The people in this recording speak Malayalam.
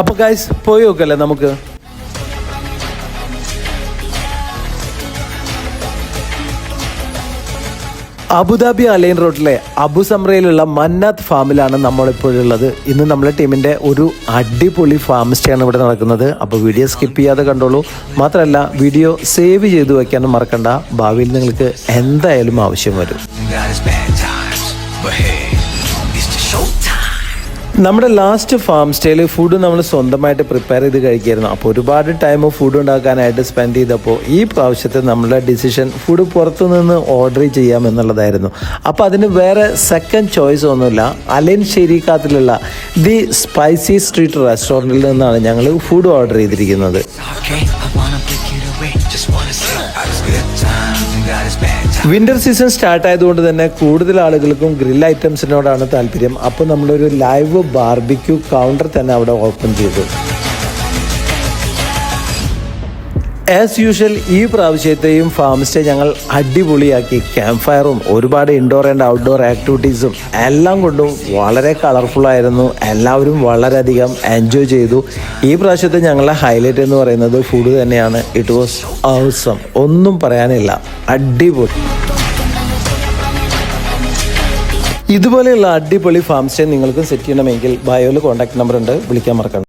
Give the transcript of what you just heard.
അപ്പോൾ ഗൈസ് പോയി നോക്കല്ലേ നമുക്ക്? അബുദാബി അലൈൻ റോഡിലെ അബു സംറയിലുള്ള മന്നാത്ത് ഫാമിലാണ് നമ്മളിപ്പോഴുള്ളത്. ഇന്ന് നമ്മുടെ ടീമിന്റെ ഒരു അടിപൊളി ഫാം സ്റ്റേ ആണ് ഇവിടെ നടക്കുന്നത്. അപ്പോൾ വീഡിയോ സ്കിപ്പ് ചെയ്യാതെ കണ്ടോളൂ. മാത്രമല്ല വീഡിയോ സേവ് ചെയ്തു വയ്ക്കാനും മറക്കണ്ട. ഭാവിയിൽ നിങ്ങൾക്ക് എന്തായാലും ആവശ്യം വരും. നമ്മുടെ ലാസ്റ്റ് ഫാം സ്റ്റേയിൽ ഫുഡ് നമ്മൾ സ്വന്തമായിട്ട് പ്രിപ്പയർ ചെയ്ത് കഴിക്കായിരുന്നു. അപ്പോൾ ഒരുപാട് ടൈം ഫുഡ് ഉണ്ടാക്കാനായിട്ട് സ്പെൻഡ് ചെയ്തപ്പോൾ ഈ പ്രാവശ്യത്തെ നമ്മുടെ ഡിസിഷൻ ഫുഡ് പുറത്തു നിന്ന് ഓർഡർ ചെയ്യാം എന്നുള്ളതായിരുന്നു. അപ്പോൾ അതിന് വേറെ സെക്കൻഡ് ചോയ്സ് ഒന്നുമില്ല. അലൻ ഷെരീഖാത്തിലുള്ള ദി സ്പൈസി സ്ട്രീറ്റ് റെസ്റ്റോറന്റിൽ നിന്നാണ് ഞങ്ങൾ ഫുഡ് ഓർഡർ ചെയ്തിരിക്കുന്നത്. വിന്റർ സീസൺ സ്റ്റാർട്ട് ആയതുകൊണ്ട് തന്നെ കൂടുതൽ ആളുകൾക്കും ഗ്രിൽ ഐറ്റംസിനോടാണ് താല്പര്യം. അപ്പോൾ നമ്മളൊരു ലൈവ് ബാർബിക്യൂ കൗണ്ടർ തന്നെ അവിടെ ഓപ്പൺ ചെയ്തു. ആസ് യൂഷ്വൽ ഈ പ്രാവശ്യത്തെയും ഫാം സ്റ്റേ ഞങ്ങൾ അടിപൊളിയാക്കി. ക്യാമ്പ് ഫയറും ഒരുപാട് ഇൻഡോർ ആൻഡ് ഔട്ട്ഡോർ ആക്ടിവിറ്റീസും എല്ലാം കൊണ്ടും വളരെ കളർഫുൾ ആയിരുന്നു. എല്ലാവരും വളരെയധികം എൻജോയ് ചെയ്തു. ഈ പ്രാവശ്യത്തെ ഞങ്ങളുടെ ഹൈലൈറ്റ് എന്ന് പറയുന്നത് ഫുഡ് തന്നെയാണ്. ഇറ്റ് വാസ് ഔസം ഒന്നും പറയാനില്ല. അടിപൊളി. ഇതുപോലെയുള്ള അടിപൊളി ഫാം സ്റ്റേ നിങ്ങൾക്കും സെറ്റ് ചെയ്യണമെങ്കിൽ ബയോയിൽ കോൺടാക്ട് നമ്പർ ഉണ്ട്. വിളിക്കാൻ മറക്കണം